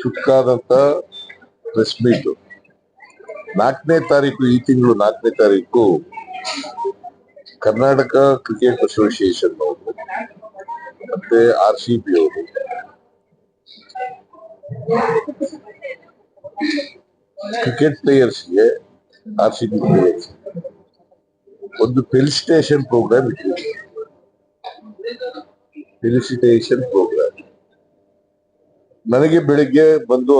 ಚುಕ್ಕಾದಂತ press meet ನಾಲ್ಕನೇ ತಾರೀಕು ಈ ತಿಂಗಳು ನಾಲ್ಕನೇ ತಾರೀಕು ಕರ್ನಾಟಕ ಕ್ರಿಕೆಟ್ ಅಸೋಸಿಯೇಷನ್ ಅವರು, ಮತ್ತೆ ಆರ್ ಸಿ ಬಿ ಅವರು. ಕ್ರಿಕೆಟ್ ಪ್ಲೇಯರ್ಸ್ಗೆ ಆರ್ ಸಿ ಬಿ ಪ್ಲೇಯರ್ಸ್ ಒಂದು ಫೆಲಿಸಿಟೇಷನ್ ಪ್ರೋಗ್ರಾಮ್ ಇಟ್ಟಿದೆ ಫೆಲಿಸಿಟೇಷನ್ ಪ್ರೋಗ್ರಾಮ್ ನನಗೆ ಬೆಳಿಗ್ಗೆ ಬಂದು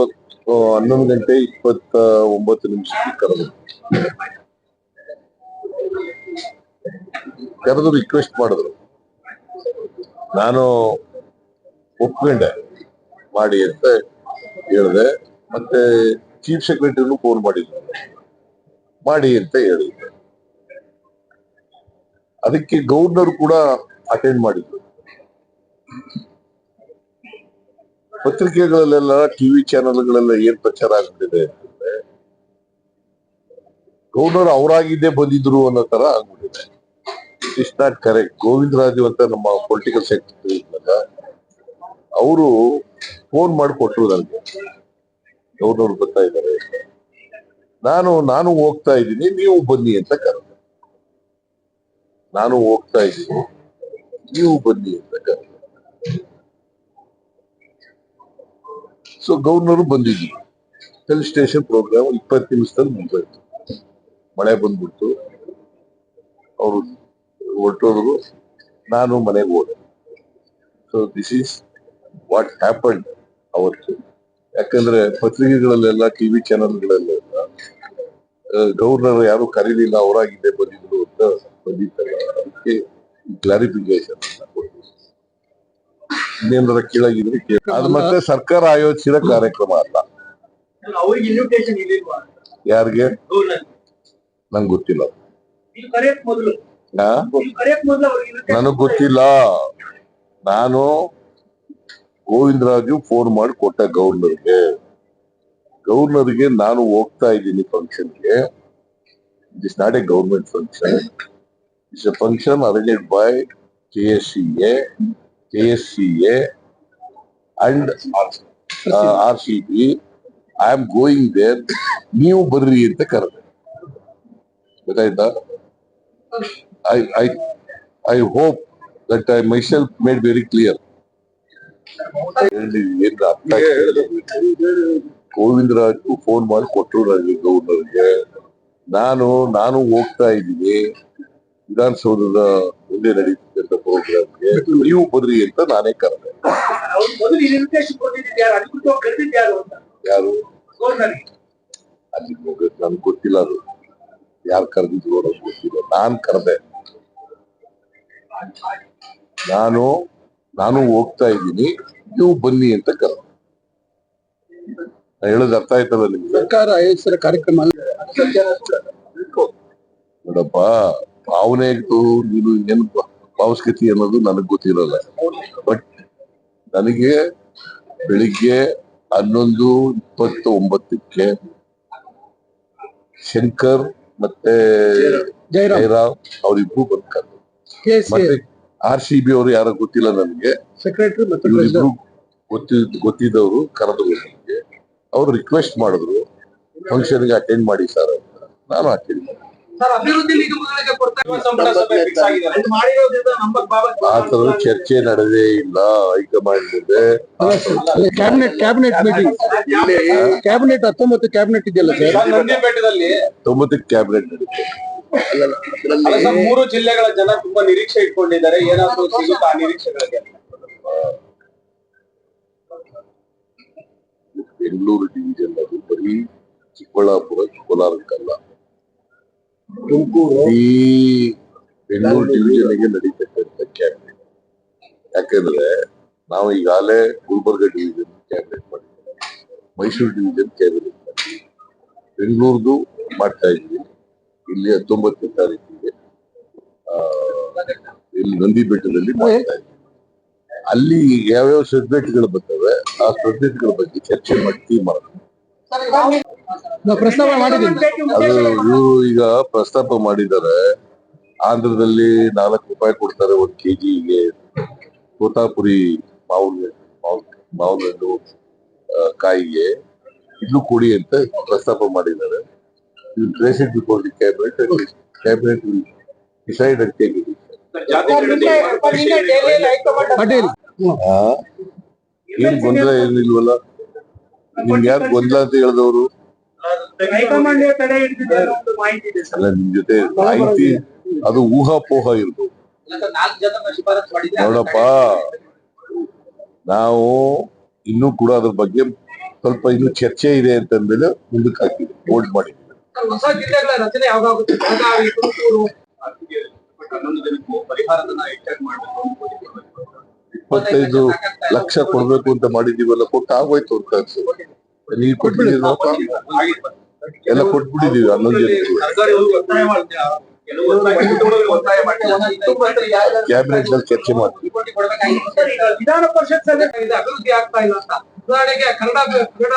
ಹನ್ನೊಂದು ಗಂಟೆ ಇಪ್ಪತ್ತ ಒಂಬತ್ತು ನಿಮಿಷಕ್ಕೆ ಕರೆದು ಕರೆದು ರಿಕ್ವೆಸ್ಟ್ ಮಾಡಿದ್ರು. ನಾನು ಒಪ್ಕೊಂಡೆ. ಮಾಡಿ ಅಂತ ಹೇಳಿದೆ. ಮತ್ತೆ ಚೀಫ್ ಸೆಕ್ರೆಟರಿನೂ ಫೋನ್ ಮಾಡಿದ್ರು. ಮಾಡಿ ಅಂತ ಹೇಳಿದ್ದೆ ಅದಕ್ಕೆ ಗವರ್ನರ್ ಕೂಡ ಅಟೆಂಡ್ ಮಾಡಿದ್ರು. ಪತ್ರಿಕೆಗಳಲ್ಲೆಲ್ಲ ಟಿವಿ ಚಾನೆಲ್ಗಳೆಲ್ಲ ಏನ್ ಪ್ರಚಾರ ಆಗ್ಬಿಟ್ಟಿದೆ ಅಂತಂದ್ರೆ ಗೌಡರ್ ಅವರಾಗಿದ್ದೇ ಬಂದಿದ್ರು ಅನ್ನೋ ತರ ಆಗ್ಬಿಟ್ಟಿದೆ. It not correct. Govinda Raju ಅಂತ ನಮ್ಮ ಪೊಲಿಟಿಕಲ್ ಸೆಕ್ರೆಟರಿ ಇದ್ನಲ್ಲ ಅವರು ಫೋನ್ ಮಾಡಿ ಕೊಟ್ರು ನನಗೆ ಗೌಡರು ಬರ್ತಾ ಇದ್ದಾರೆ ನಾನು ನಾನು ಹೋಗ್ತಾ ಇದ್ದೀನಿ, ನೀವು ಬನ್ನಿ ಅಂತ ಕರೆದೆ ನಾನು ಹೋಗ್ತಾ ಇದ್ದೀನಿ, ನೀವು ಬನ್ನಿ ಅಂತ ಕರೆದೆ ಸೊ ಗವರ್ನರ್ ಬಂದಿದ್ವಿ. ಹಿಲ್ ಸ್ಟೇಷನ್ ಪ್ರೋಗ್ರಾಮ್ ಇಪ್ಪತ್ತು ನಿಮಿಷದಲ್ಲಿ ಮುಗಿದೋಯ್ತು. ಮಳೆ ಬಂದ್ಬಿಡ್ತು. ಅವರು ಹೊರಟೋದ್ರು. ನಾನು ಮನೆಗೆ ಹೋದೆ. So this is what happen ಅವತ್ತು. ಯಾಕಂದ್ರೆ ಪತ್ರಿಕೆಗಳಲ್ಲೆಲ್ಲ ಟಿವಿ ಚಾನಲ್ಗಳಲ್ಲೆಲ್ಲ ಗವರ್ನರ್ ಯಾರು ಕರೀಲಿಲ್ಲ ಅವರಾಗಿದ್ದೇ ಬಂದಿದ್ರು ಅಂತ ಬಂದಿದ್ದಾರೆ ಅದಕ್ಕೆ ಕ್ಲಾರಿಫಿಕೇಶನ್ ಇನ್ನೇನಾರ ಕೆಳಗಿದ್ರೆ ಕೇಳ. ಅದು ಮತ್ತೆ ಸರ್ಕಾರ ಆಯೋಜಿಸಿದ ಕಾರ್ಯಕ್ರಮ ಅಲ್ಲ. ಯಾರಿಗೆ? ನಂಗ್. ಗೊತ್ತಿಲ್ಲ. ನನಗ್ ಗೊತ್ತಿಲ್ಲ. ನಾನು ಗೋವಿಂದರಾಜು ಫೋನ್ ಮಾಡಿ ಕೊಟ್ಟ ಗವರ್ನರ್ಗೆ ಗವರ್ನರ್ಗೆ ನಾನು ಹೋಗ್ತಾ ಇದ್ದೀನಿ ಫಂಕ್ಷನ್ಗೆ it is not a government function it's a function arranged by K S C A K S C A and R C B I am going there ನೀವು ಬರ್ರಿ ಅಂತ ಕರೆದೆ. ಗೊತ್ತಾಯ್ತಾ? I I I hope that I myself made very clear Govinda ಅರ್ಥ phone ಮಾಡಿ ಕೊಟ್ಟರು ನನಗೆ ಗೌರ್ನರ್ಗೆ ನಾನು ನಾನು ಹೋಗ್ತಾ ಇದ್ದೀನಿ. ವಿಧಾನಸೌಧದ ಮುಂದೆ ನಡೀತಿದ್ದಂತ ಪ್ರೋಗ್ರಾಮ್ಗೆ ನೀವು ಬದ್ರಿ ಅಂತ ನಾನೇ ಕರೆದೆ. ಯಾರು? ಅಧಿಕೃತವಾಗಿ ಕರೆದಿದ್ದು ಯಾರು ಅಂತ? ಯಾರು? ಗೌರ್ನರ್ಗೆ ಅಲ್ಲಿ ನನ್ಗೆ ಗೊತ್ತಿಲ್ಲ ಅದು. ಯಾರು ಕರೆದಿದ್ರು ಅನ್ನೋದು ಗೊತ್ತಿಲ್ಲ. ನಾನ್ ಕರೆದೆ. ನಾನು ನಾನು ಹೋಗ್ತಾ ಇದ್ದೀನಿ. ನೀವು ಬನ್ನಿ ಅಂತ ಕರೆದೆ. ನಾನು ಹೇಳೋದು ಅರ್ಥ ಆಯ್ತಲ್ಲ ನಿಮ್ಗೆ? ಸರ್ಕಾರ ಆಯೋಜಿಸಿದ ಕಾರ್ಯಕ್ರಮ ಅಲ್ಲ. ಭಾವನೆಗೂ ನೀನು ಏನು ಭಾವಸ್ಕತಿ ಅನ್ನೋದು ನನಗ್ ಗೊತ್ತಿರಲ್ಲ. ಬಟ್ ನನಗೆ ಬೆಳಿಗ್ಗೆ ಹನ್ನೊಂದು ಇಪ್ಪತ್ತ ಒಂಬತ್ತಕ್ಕೆ ಶಂಕರ್ ಮತ್ತೆ ಜಯರಾಮ್ ಅವರಿಬ್ರು ಬರ್ತಾರೆ ಮತ್ತೆ ಆರ್ ಸಿ ಬಿ ಅವರು ಯಾರು ಗೊತ್ತಿಲ್ಲ ನನಗೆ. ಸೆಕ್ರೆಟರಿ ಗೊತ್ತಿದ್ ಗೊತ್ತಿದ್ದವರು ಕರೆದ್ರು ನನಗೆ. ಅವ್ರು ರಿಕ್ವೆಸ್ಟ್ ಮಾಡಿದ್ರು ಫಂಕ್ಷನ್ಗೆ ಅಟೆಂಡ್ ಮಾಡಿ ಸರ್ ಅಂತ. ನಾನು ಅಟೆಂಡ್ ಸರ್ ಅಭಿವೃದ್ಧಿ ನಿಗಮಗಳಿಗೆ ಕೊಡ್ತಾರೆ ಚರ್ಚೆ ನಡೆದೇ ಇಲ್ಲ ಹೈಕಮಾಂಡ್ ಮಾಡಿದ್ರೆ ಕ್ಯಾಬಿನೆಟ್ ಕ್ಯಾಬಿನೆಟ್ ಮೀಟಿಂಗ್ ಕ್ಯಾಬಿನೆಟ್ ಹತ್ತೊಂಬತ್ತು ಕ್ಯಾಬಿನೆಟ್ ಇದೆಯಲ್ಲ ಸರ್? ನಂದಿ ಬೆಟ್ಟದಲ್ಲಿ ತೊಂಬತ್ತಕ್ಕೆ ಕ್ಯಾಬಿನೆಟ್ ನಡೀತು ಅಲ್ಲ ಸರ್ ಮೂರು ಜಿಲ್ಲೆಗಳ ಜನ ತುಂಬಾ ನಿರೀಕ್ಷೆ ಇಟ್ಕೊಂಡಿದ್ದಾರೆ. ಏನಾದ್ರು ಸಿಗುತ್ತಾ ಆ ನಿರೀಕ್ಷೆಗಳಿಗೆ? ಬೆಂಗಳೂರು ಡಿವಿಷನ್ ಅದು ಬರೀ ಚಿಕ್ಕಬಳ್ಳಾಪುರ ಕೋಲಾರಕ್ಕಲ್ಲ. ತುಮಕೂರು? ಈ ಬೆಂಗಳೂರು ಡಿವಿಷನ್ಗೆ ನಡೀತಕ್ಕಂಥ ಕ್ಯಾಬಿನೆಟ್ ಯಾಕಂದ್ರೆ ನಾವು ಈಗಾಗಲೇ ಗುಲ್ಬರ್ಗ ಡಿವಿಷನ್ ಕ್ಯಾಬಿನೆಟ್ ಮಾಡಿದ್ದೀವಿ. ಮೈಸೂರು ಡಿವಿಷನ್ ಕ್ಯಾಬಿನೆಟ್ ಮಾಡಿದ್ದೀವಿ ಬೆಂಗಳೂರ್ದು ಮಾಡ್ತಾ ಇದ್ವಿ ಇಲ್ಲಿ ಹತ್ತೊಂಬತ್ತನೇ ತಾರೀಕಿಗೆ ಆ, ಇಲ್ಲಿ ನಂದಿ ಬೆಟ್ಟದಲ್ಲಿ ಮಾಡ್ತಾ ಇದ್ವಿ ಅಲ್ಲಿ ಯಾವ್ಯಾವ ಸಬ್ಜೆಕ್ಟ್ಗಳು ಬರ್ತವೆ ಆ ಸಬ್ಜೆಕ್ಟ್ಗಳ ಬಗ್ಗೆ ಚರ್ಚೆ ಮಾಡಿ ತೀರ್ಮಾನ ಇವರು ಈಗ ಪ್ರಸ್ತಾಪ ಮಾಡಿದ್ದಾರೆ. ಆಂಧ್ರದಲ್ಲಿ ನಾಲ್ಕು ರೂಪಾಯಿ ಕೊಡ್ತಾರೆ ಒಂದ್ ಕೆಜಿಗೆ. ತೋತಾಪುರಿ ಮಾವಿನ ಮಾವಿನಹಣ್ಣು ಕಾಯಿಗೆ. ಇಲ್ಲೂ ಕೊಡಿ ಅಂತ ಪ್ರಸ್ತಾಪ ಮಾಡಿದ್ದಾರೆ. Place it before the cabinet cabinet decide ಅಂತ ಪಟೇಲ್? ಏನ್ ಗೊಂದಲ ಏನಿಲ್ವಲ್ಲ? ನಿಮ್ಗೆ ಯಾರು ಗೊಂದಲ ಅಂತ ಹೇಳಿದವರು? ಹೈಕಮಾಂಡ್ ತಡೆ ಹಿಡಿದಿದೆ ಅನ್ನೋ ಒಂದು ಮಾಹಿತಿ ಇದೆ ಸರ್. ಅಲ್ಲ ನಿಮ್ ಜೊತೆ ಮಾಹಿತಿ ಅದು ಊಹಾಪೋಹ ಇರ್ಬೋದು ನಾಲ್ಕು ಜನ ಶಿಫಾರಸ್ ನೋಡಪ್ಪ ನಾವು ಇನ್ನೂ ಕೂಡ ಅದ್ರ ಬಗ್ಗೆ ಸ್ವಲ್ಪ ಇನ್ನು ಚರ್ಚೆ ಇದೆ ಅಂತ ಅಂದ್ಮೇಲೆ ಮುಂದಕ್ಕೆ ಹಾಕಿದ್ವಿ ಹೋಲ್ಡ್ ಮಾಡಿ. ಹೊಸ ಜಿಲ್ಲೆಗಳ ರಚನೆ ಯಾವಾಗುತ್ತೆ ಬೆಳಗಾವಿ ತುಮಕೂರು. ಇಪ್ಪತ್ತೈದು ಲಕ್ಷ ಕೊಡ್ಬೇಕು ಅಂತ ಮಾಡಿದೀವಲ್ಲ ಕೊಟ್ಟು ಆಗೋಯ್ತು ಅಂತ ಅನ್ಸುತ್ತೆ. ನೀವ್ ಕೊಟ್ಬಿಟ್ಟಿದ್ದೀರಪ್ಪ ಎಲ್ಲ ಕೊಟ್ಬಿಟ್ಟಿದೀವಿ ಹನ್ನೊಂದು ಕ್ಯಾಬಿನೆಟ್ನಲ್ಲಿ ಚರ್ಚೆ ಮಾಡ್ತೀವಿ. ವಿಧಾನ ಪರಿಷತ್ ಅಭಿವೃದ್ಧಿ ಆಗ್ತಾ ಇಲ್ಲ ಅಂತ. ಉದಾಹರಣೆಗೆ ಕನ್ನಡ ಕನ್ನಡ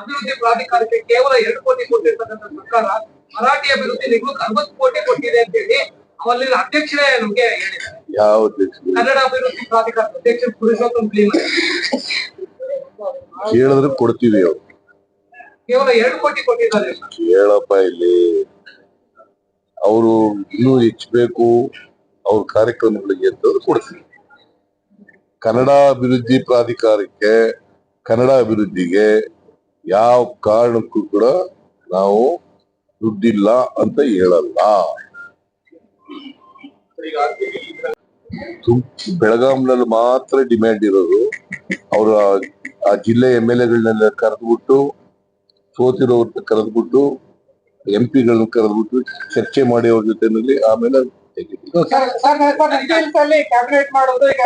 ಅಭಿವೃದ್ಧಿ ಪ್ರಾಧಿಕಾರಕ್ಕೆ ಕೇವಲ ಎರಡು ಕೋಟಿ ಕೊಟ್ಟಿರ್ತಕ್ಕಂಥ ಸರ್ಕಾರ ಮರಾಠಿ ಅಭಿವೃದ್ಧಿ ನಿಗಮಕ್ಕೆ ಅರವತ್ತು ಕೋಟಿ ಕೊಟ್ಟಿದೆ ಅಂತ ಹೇಳಿ ಅಲ್ಲಿನ ಅಧ್ಯಕ್ಷರೇ ನಮ್ಗೆ ಹೇಳಿದ್ದಾರೆ. ಯಾವ ಕನ್ನಡ ಅಭಿವೃದ್ಧಿ ಪ್ರಾಧಿಕಾರ ಅಧ್ಯಕ್ಷ ಪುರುಷೋತ್ತಮ್ ಕೇಳಿದ್ರೆ ಕೊಡ್ತೀವಿ ಅವ್ರು. ಕೇವಲ ಎರಡು ಕೋಟಿ ಕೊಟ್ಟಿದ್ದಾರೆ. ಹೇಳಪ್ಪ ಇಲ್ಲಿ, ಅವರು ಇನ್ನೂ ಹೆಚ್ಚಬೇಕು, ಅವ್ರ ಕಾರ್ಯಕ್ರಮಗಳಿಗೆ ಅಂತಂದ್ರೆ ಕೊಡ್ತೀವಿ. ಕನ್ನಡ ಅಭಿವೃದ್ಧಿ ಪ್ರಾಧಿಕಾರಕ್ಕೆ, ಕನ್ನಡ ಅಭಿವೃದ್ಧಿಗೆ ಯಾವ ಕಾರಣಕ್ಕೂ ಕೂಡ ನಾವು ದುಡ್ಡಿಲ್ಲ ಅಂತ ಹೇಳಲ್ಲ. ಬೆಳಗಾಂನಲ್ಲಿ ಮಾತ್ರ ಡಿಮ್ಯಾಂಡ್ ಇರೋದು, ಅವರ ಆ ಜಿಲ್ಲೆ ಎಂ ಎಲ್ ಎಗಳನ್ನೆಲ್ಲ ಕರೆದ್ಬಿಟ್ಟು ಸೋತಿರೋರ್ನ ಕರೆದ್ಬಿಟ್ಟು ಎಂ ಪಿಗಳನ್ನ ಕರೆದ್ಬಿಟ್ಟು ಚರ್ಚೆ ಮಾಡಿ ಅವ್ರ ಜೊತೆನಲ್ಲಿ ಆಮೇಲೆ ಮಾಡೋದು ಈಗ